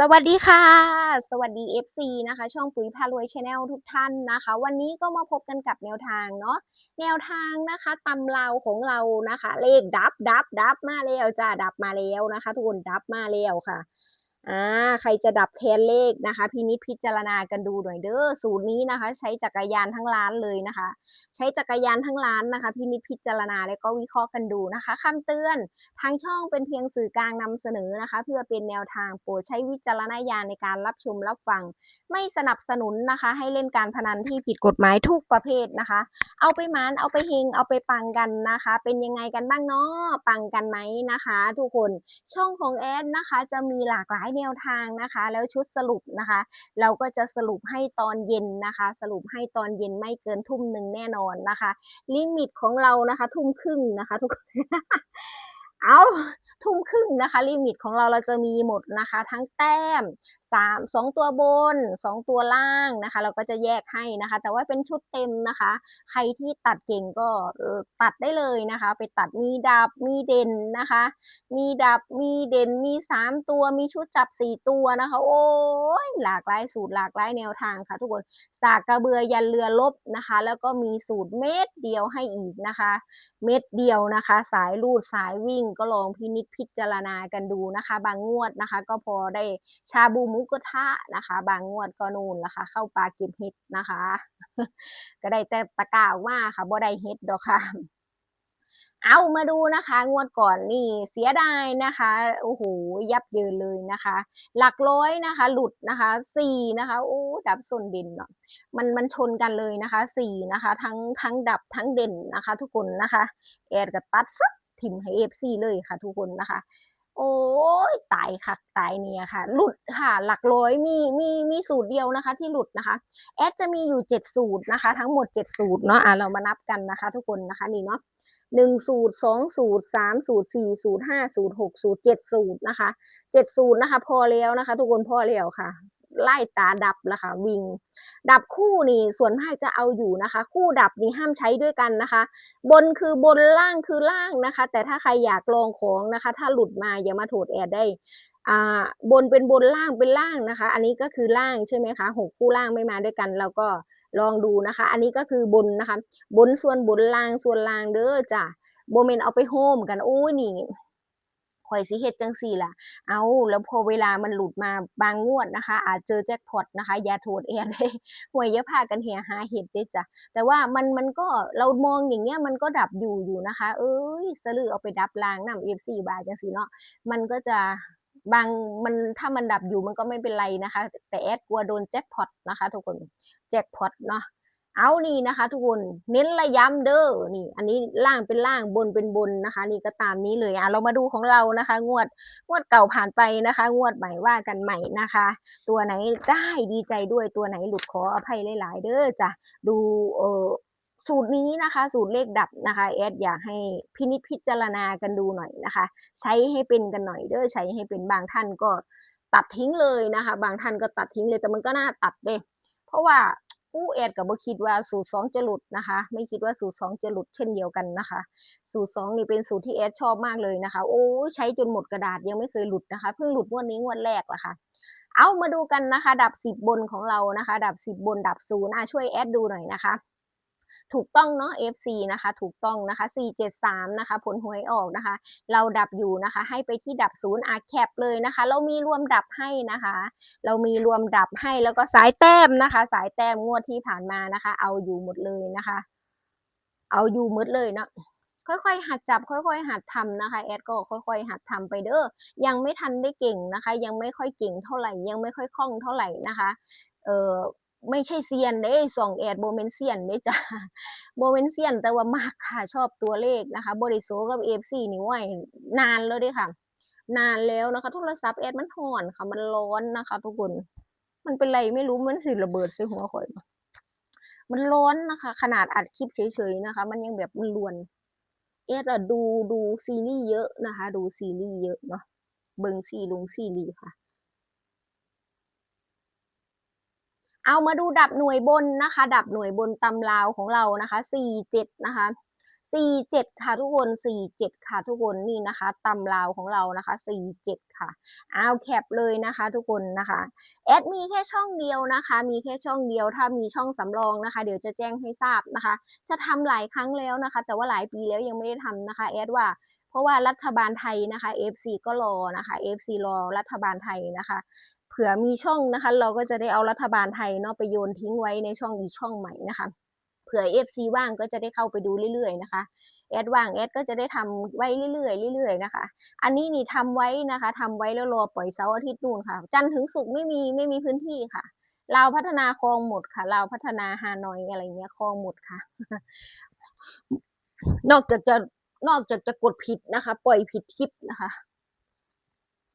สวัสดีค่ะ สวัสดี FC นะคะ ช่องปุ๋ยพารวยชาแนลทุกท่านนะคะ วันนี้ก็มาพบกันกับแนวทางเนาะแนวทางนะคะตำเราของเรานะคะ เลขดับดับดับมาแล้วจ้าดับมาแล้วนะคะ ทุกคนดับมาแล้วค่ะ อ่าใครจะดับแทนเลขนะคะ พินิจพิจารณากันดูหน่อยเด้อสูตรนี้นะคะ ใช้จักรยานทั้งร้านเลยนะคะ ใช้จักรยานทั้งร้านนะคะ พินิจพิจารณาแล้วก็วิเคราะห์กันดูนะคะคำเตือนทางช่องเป็นเพียงสื่อกลางนำเสนอนะคะ เพื่อเป็นแนวทางโปรดใช้วิจารณญาณในการรับชมรับฟัง ไม่สนับสนุนนะคะ ให้เล่นการพนันที่ผิดกฎหมายทุกประเภทนะคะ เอาไปมานเอาไปเฮงเอาไปปังกันนะคะ เป็นยังไงกันบ้างเนาะปังกันไหมนะคะ ทุกคนช่องของแอดนะคะ จะมีหลากหลายแนวทางนะคะ แล้วชุดสรุปนะคะ เราก็จะสรุปให้ตอนเย็นนะคะ สรุปให้ตอนเย็นไม่เกินทุ่มหนึ่งแน่นอนนะคะ ลิมิตของเรานะคะ ทุ่มครึ่งนะคะทุกคน เอาทุ่มครึ่งนะคะ ลิมิตของเราเราจะมีหมดนะคะ ทั้งแต้มสามสองตัวบนสองตัวล่างนะคะ เราก็จะแยกให้นะคะ แต่ว่าเป็นชุดเต็มนะคะ ใครที่ตัดเก่งก็ตัดได้เลยนะคะ ไปตัดมีดับมีเด่นนะคะ มีดับมีเด่นมีสามตัวมีชุดจับสี่ตัวนะคะ โอ้ยหลากหลายสูตรหลากหลายแนวทางค่ะทุกคนสากกระเบือยันเรือลบนะคะ แล้วก็มีสูตรเม็ดเดียวให้อีกนะคะ เม็ดเดียวนะคะ สายรูดสายวิ่งก็ลองพินิจพิจารณากันดูนะคะ บางงวดนะคะ ก็พอได้ชาบูมุกระทะนะคะ บางงวดก็นูนนะคะ เข้าปลาเก็บเห็ดนะคะ ก็ได้แต่ตะกร้าออกมาค่ะบ่ได้เห็ดดอกค่ะเอามาดูนะคะ งวดก่อนนี่เสียดายนะคะโอ้โหยับเยินเลยนะคะ หลักร้อยนะคะ หลุดนะคะสี่นะคะโอ้ดับส่วนเด่นเนาะมันมันชนกันเลยนะคะสี่นะคะ ทั้งทั้งดับทั้งเด่นนะคะ ทุกคนนะคะแอดกับตัดฟึ๊บ ทิมให้เอฟซีเลยค่ะ ทุกคนนะคะ โอ้ยตายค่ะตายเนี่ยค่ะ หลุดค่ะ หลักร้อยมีมีมีสูตรเดียวนะคะ ที่หลุดนะคะแอดจะมีอยู่เจ็ดสูตรนะคะ ทั้งหมดเจ็ดสูตรเนาะอะเรามานับกันนะคะ ทุกคนนะคะนี่เนาะหนึ่งสูตรสองสูตรสามสูตรสี่สูตรห้าสูตรหกสูตรเจ็ดสูตรนะคะเจ็ดสูตรนะคะ พอแล้วนะคะ ทุกคนพอแล้วค่ะ ไล่ตาดับแล้วค่ะวิ่ง ดับคู่นี่ส่วนมากจะเอาอยู่นะคะ คู่ดับนี่ห้ามใช้ด้วยกันนะคะ บนคือบนล่างคือล่างนะคะ แต่ถ้าใครอยากลองของนะคะ ถ้าหลุดมาอย่ามาโทษแอดได้อ่าบนเป็นบนล่างเป็นล่างนะคะ อันนี้ก็คือล่างใช่ไหมคะหกคู่ล่างไม่มาด้วยกันเราก็ลองดูนะคะ อันนี้ก็คือบนนะคะ บนส่วนบนล่างส่วนล่างเด้อจ้ะโบเมนเอาไปโฮมกันอุ้ยนี่ ข่อยสิเฮ็ดจังสี่ล่ะ เอาแล้วพอเวลามันหลุดมาบางงวดนะคะ อาจเจอแจ็คพอตนะคะ อย่าโทษแอร์เลยหวยอย่าพากันเหียหาเห็ดเด้จ้ะ แต่ว่ามันมันก็เรามองอย่างเงี้ยมันก็ดับอยู่อยู่นะคะ เอ้ยสลือเอาไปดับล้างน้ำเอฟซีบาจังสิเนาะ มันก็จะบางมันถ้ามันดับอยู่มันก็ไม่เป็นไรนะคะ แต่แอดกลัวโดนแจ็คพอตนะคะ ทุกคนแจ็คพอตเนาะ เอานี่นะคะ ทุกคนเน้นระย้ำเด้อนี่ อันนี้ล่างเป็นล่างบนเป็นบนนะคะ นี่ก็ตามนี้เลยอะเรามาดูของเรานะคะ งวดงวดเก่าผ่านไปนะคะ งวดใหม่ว่ากันใหม่นะคะ ตัวไหนได้ดีใจด้วยตัวไหนหลุดขออภัยหลาย ๆ เด้อจ้ะดูเออสูตรนี้นะคะ สูตรเลขดับนะคะแอดอยากให้พินิจพิจารณากันดูหน่อยนะคะ ใช้ให้เป็นกันหน่อยเด้อใช้ให้เป็นบางท่านก็ตัดทิ้งเลยนะคะ บางท่านก็ตัดทิ้งเลยแต่มันก็น่าตัดเด้เพราะว่า ผู้แอดกับบ่คิดว่าสูตรสองจะหลุดนะคะ ไม่คิดว่าสูตรสองจะหลุดเช่นเดียวกันนะคะ สูตรสองนี่เป็นสูตรที่แอดชอบมากเลยนะคะ โอ้ใช้จนหมดกระดาษยังไม่เคยหลุดนะคะ เพิ่งหลุดงวดนี้งวดแรกละค่ะเอามาดูกันนะคะ ดับสิบบนของเรานะคะ ดับสิบบนดับศูนย์ช่วยแอดดูหน่อยนะคะ ถูกต้องเนาะ FC นะคะ ถูกต้องนะคะ 473 นะคะ ผลหวยออกนะคะ เราดับอยู่นะคะ ให้ไปที่ดับศูนย์อาแคปเลยนะคะ เรามีรวมดับให้นะคะ เรามีรวมดับให้แล้วก็สายแต้มนะคะ สายแต้มงวดที่ผ่านมานะคะ เอาอยู่หมดเลยนะคะ เอาอยู่หมดเลยเนาะค่อยๆ หัดจับค่อยๆ หัดทำนะคะ แอดก็ค่อยๆ หัดทำไปเด้อยังไม่ทันได้เก่งนะคะ ยังไม่ค่อยเก่งเท่าไหร่ยังไม่ค่อยคล่องเท่าไหร่นะคะ เออ ไม่ใช่เซียนเด้สองแอดโบเมนเซียนเด้จ้ะโบเมนเซียน แต่ว่ามากค่ะชอบตัวเลขนะคะ บริโซกับเอฟซีนี่ไหวนานแล้วด้วยค่ะ นานแล้วนะคะ โทรศัพท์แอดมันห่อนค่ะ มันร้อนนะคะ ทุกคน มันเป็นไรไม่รู้มันสิระเบิดใส่หัวข่อย มันร้อนนะคะ ขนาดอัดคลิปเฉยๆนะคะ มันยังแบบมันรวนเอสอะดูดูซีรีส์เยอะนะคะ ดูซีรีส์เยอะเนาะเบิงซีลุงซีรีส์ค่ะ เอามาดูดับหน่วยบนนะคะ ดับหน่วยบนตำราวของเรานะคะสี่เจ็ดนะคะสี่เจ็ดค่ะทุกคนสี่เจ็ดค่ะทุกคนนี่นะคะตำราวของเรานะคะสี่เจ็ดค่ะเอาแคปเลยนะคะ ทุกคนนะคะแอดมีแค่ช่องเดียวนะคะ มีแค่ช่องเดียวถ้ามีช่องสำรองนะคะ เดี๋ยวจะแจ้งให้ทราบนะคะ จะทำหลายครั้งแล้วนะคะ แต่ว่าหลายปีแล้วยังไม่ได้ทำนะคะแอดว่าเพราะว่ารัฐบาลไทยนะคะ FC ก็รอนะคะ FC รอรัฐบาลไทยนะคะ ผื่อมีช่องนะคะ เราก็จะได้เอารัฐบาลไทยเนาะไปโยนทิ้งไว้ในช่องอีกช่องใหม่นะคะเผื่อ FC ว่างก็จะได้เข้าไปดูเรื่อยๆนะคะแอดว่างแอดก็จะได้ทำไว้เรื่อยๆเรื่อยๆนะคะ อันนี้นี่ทำไว้นะคะทำไว้แล้วรอปล่อยเสาร์อาทิตย์นู่นค่ะ จันทร์ถึงศุกร์ไม่มีไม่มีพื้นที่ค่ะลาพัฒนาคลองหมดค่ะลาพัฒนาฮานอยอะไรเงี้ยคลองหมดค่ะ นอกจากจะนอกจากจะกดผิดนะคะ ปล่อยผิดคลิปนะคะ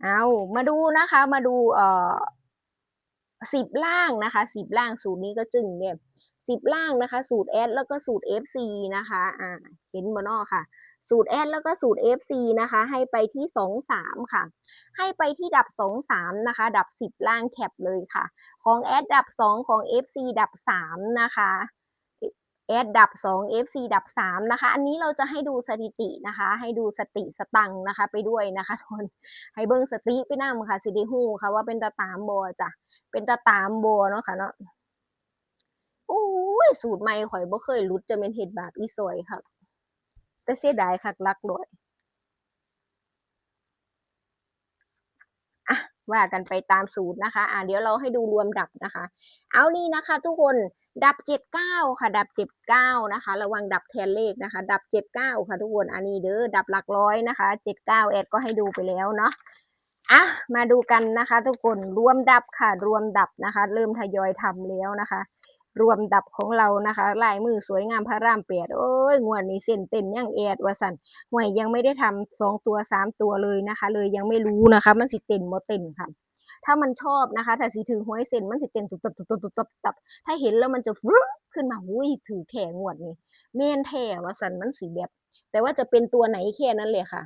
เอามาดูนะคะ มาดูเอ่อสิบล่างนะคะสิบล่างสูตรนี้ก็จึงเนี่ยสิบล่างนะคะ สูตรแอดแล้วก็สูตร FC นะคะอ่าเห็นบนนอค่ะสูตรแอดแล้วก็สูตร FC นะคะ ให้ไปที่สองสามค่ะ ให้ไปที่ดับสองสามนะคะ ดับสิบล่างแคปเลยค่ะ ของแอดดับสองของ FC ดับสามนะคะ เอดดับสอง FC ดับสามนะคะ อันนี้เราจะให้ดูสถิตินะคะ ให้ดูสติสตังค์นะคะ ไปด้วยนะคะทุนให้เบิ้งสติไปนั่ค่ะสิดิฮูค่ะว่าเป็นตาตามบัวจ้ะเป็นตาตามบัวเนาะค่ะเนาะอู้ยสูตรใหม่ข่อยบ่เคยรุดจะเป็นเห็ดบาปอีสวยค่ะ แต่เสียดายคักลักลอยอะ ว่ากันไปตามสูตรนะคะ อ่าเดี๋ยวเราให้ดูรวมดับนะคะ เอานี่นะคะ ทุกคนดับเจ็ดเก้าค่ะ ดับเจ็ดเก้านะคะ ระวังดับแทนเลขนะคะ ดับเจ็ดเก้าค่ะทุกคน อันนี้เด้อ ดับหลักร้อยนะคะเจ็ดเก้าแอดก็ให้ดูไปแล้วเนาะ อะ มาดูกันนะคะ ทุกคน รวมดับค่ะ รวมดับนะคะ เริ่มทยอยทำแล้วนะคะ รวมดับของเรานะคะลายมือสวยงามพระรามเปียดโอ้ยงวดนี้เส้นเต้นยังแอดว่าสันห่วยยังไม่ได้ทำสองตัวสามตัวเลยนะคะ เลยยังไม่รู้นะคะ มันสิเต้นบ่เต้นค่ะ ถ้ามันชอบนะคะ ถ้าสีถือหวยเส้นมันสิเต้นตุบตับตุบตับตุบตับตับถ้าเห็นแล้วมันจะฟรึ๊ขึ้นมาหุ้ยถือแถงวดนี้เมนแถว่าสันมันสีแบบ แต่ว่าจะเป็นตัวไหนแค่นั้นเลยค่ะ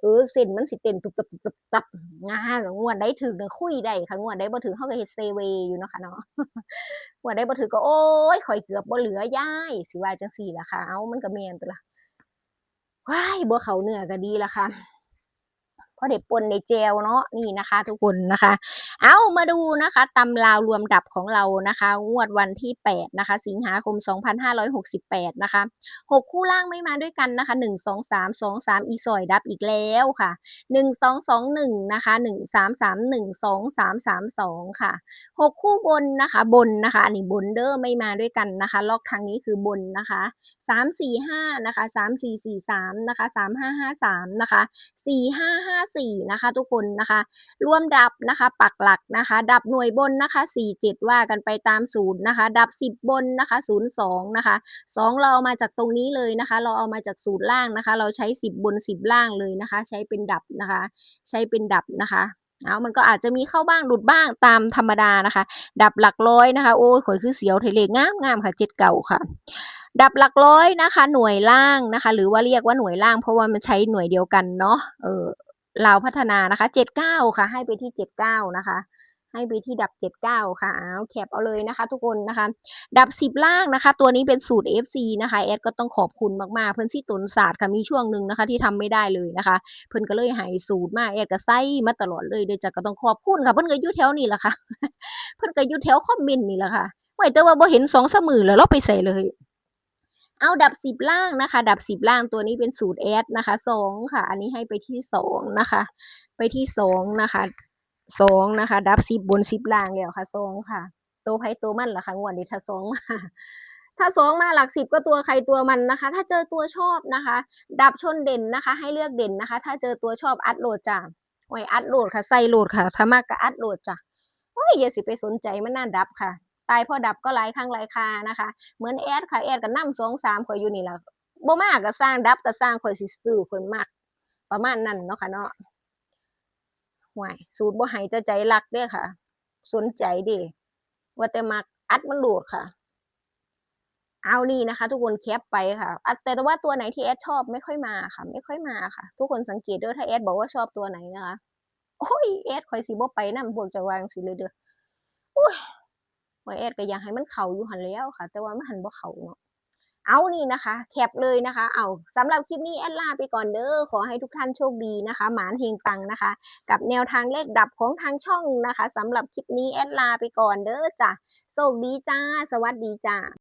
เออเส้นมันสิเต้นตุบตับตุบตับตับงางวดได้ถือเนี่ยคุยได้ค่ะงวดได้บ่ถือเขาก็เฮ็ดเซเวอยู่เนาะค่ะเนาะงวดได้บ่ถือก็โอ้ยข่อยเกือบบ่เหลือย่ายสิว่าจังซี่ล่ะค่ะ เอามันก็แม่นตัวละว้ายบ่เข้าเนื้อก็ดีละค่ะ พอเด็ปนในเจลเนาะนี่นะคะ ทุกคนนะคะ เอามาดูนะคะตำราวรวมดับของเรานะคะ งวดวันที่ 8 นะคะ สิงหาคม 2568 นะคะ 6 คู่ล่างไม่มาด้วยกันนะคะ 1 2 3 2 3 อีซอยดับอีกแล้วค่ะ 1 2 2 1 นะคะ 1 3 3 1 2 3 3 2 ค่ะ 6 คู่บนนะคะบนนะคะอันนี้บนเด้อไม่มาด้วยกันนะคะล็อกทางนี้คือบนนะคะ 3 4 5 นะคะ 3 4 4 3 นะคะ 3 5 5 3 นะคะ 4 5 5 4 นะคะ ทุกคนนะคะรวมดับนะคะ ปักหลักนะคะ ดับหน่วยบนนะคะ 4 7 ว่ากันไปตามศูนย์นะคะ ดับ 10 บนนะคะ 0 2 นะคะ 2 เราเอามาจากตรงนี้เลยนะคะ เราเอามาจากสูตรล่างนะคะ เราใช้ 10 บน 10 ล่างเลยนะคะ ใช้เป็นดับนะคะ ใช้เป็นดับนะคะเอามันก็อาจจะมีเข้าบ้างหลุดบ้างตามธรรมดานะคะ ดับหลักร้อยนะคะ โอ้ยข่อยคือเสียวเทเลงามงามค่ะเจ็ดเก่าค่ะ ดับหลักร้อยนะคะ หน่วยล่างนะคะ หรือว่าเรียกว่าหน่วยล่างเพราะว่ามันใช้หน่วยเดียวกันเนาะเออ ลาวพัฒนานะคะเจ็ดเก้าค่ะ ให้ไปที่เจ็ดเก้านะคะ ให้ไปที่ดับเจ็ดเก้าค่ะเอาแคปเอาเลยนะคะ ทุกคนนะคะ ดับสิบล่างนะคะ ตัวนี้เป็นสูตร FC นะคะแอดก็ต้องขอบคุณมากๆ เพื่อนที่ตุนศาสตร์ค่ะมีช่วงหนึ่งนะคะ ที่ทำไม่ได้เลยนะคะ เพิ่อนก็เลยให้สูตรมากแอดก็ใส่มาตลอดเลยเดยจะก็ต้องขอบคุณค่ะเพิ่อนก็ยู่แถวนี้แหละค่ะ เพิ่อนก็ยู่แถวคอมเมนต์นี่แหละค่ะไว้แต่ว่าบ่เห็นสองสมือแล้วเราไปใส่เลย เอาดับสิบล่างนะคะ ดับสิบล่างตัวนี้เป็นสูตรแอดนะคะสองค่ะ อันนี้ให้ไปที่สองนะคะ ไปที่สองนะคะสองนะคะ ดับสิบบนสิบล่างแล้วค่ะสองค่ะตัวไพ่ตัวมันล่ะค่ะงวดนี้ถ้าสองมาถ้าสองมาหลักสิบก็ตัวใครตัวมันนะคะ ถ้าเจอตัวชอบนะคะ ดับชนเด่นนะคะ ให้เลือกเด่นนะคะ ถ้าเจอตัวชอบอัดโหลดจ้ะไว้อัดโหลดค่ะใส่โหลดค่ะถ้ามากก็อัดโหลดจ้ะโอ้ยอย่าสิไปสนใจมันน่าดับค่ะ ตายเพอดับก็หลายครั้งหลายคานะคะ เหมือนแอดค่ะแอดกับน้ำสองสามข่อยอยู่นี่แหละบ่มากก็สร้างดับก็สร้างข่อยสิซื้อข่อยมากประมาณนั้นเนาะค่ะเนาะห่วยสูตรบ่ห้แต่ใจรักเด้อค่ะ สนใจดิว่าแต่มักอัดมันโหลดค่ะ เอานี่นะคะ ทุกคนแคปไปค่ะอัดแต่ว่าตัวไหนที่แอดชอบไม่ค่อยมาค่ะ ไม่ค่อยมาค่ะ ทุกคนสังเกตด้วยถ้าแอดบอกว่าชอบตัวไหนนะคะโอ้ยแอดข่อยสิบ่ไปนำพวกจะวางสิเลยเด้ออุ้ย ว่อแอดก็อยากให้มันเข่าอยู่หันแล้วค่ะ แต่ว่ามันหันบ่เข่าเนาะเอานี่นะคะ แคปเลยนะคะ เอาสำหรับคลิปนี้แอดลาไปก่อนเด้อขอให้ทุกท่านโชคดีนะคะ หมานเฮงตังนะคะ กับแนวทางเลขดับของทางช่องนะคะสำหรับคลิปนี้แอดลาไปก่อนเด้อจ้ะโชคดีจ้า สวัสดีจ้า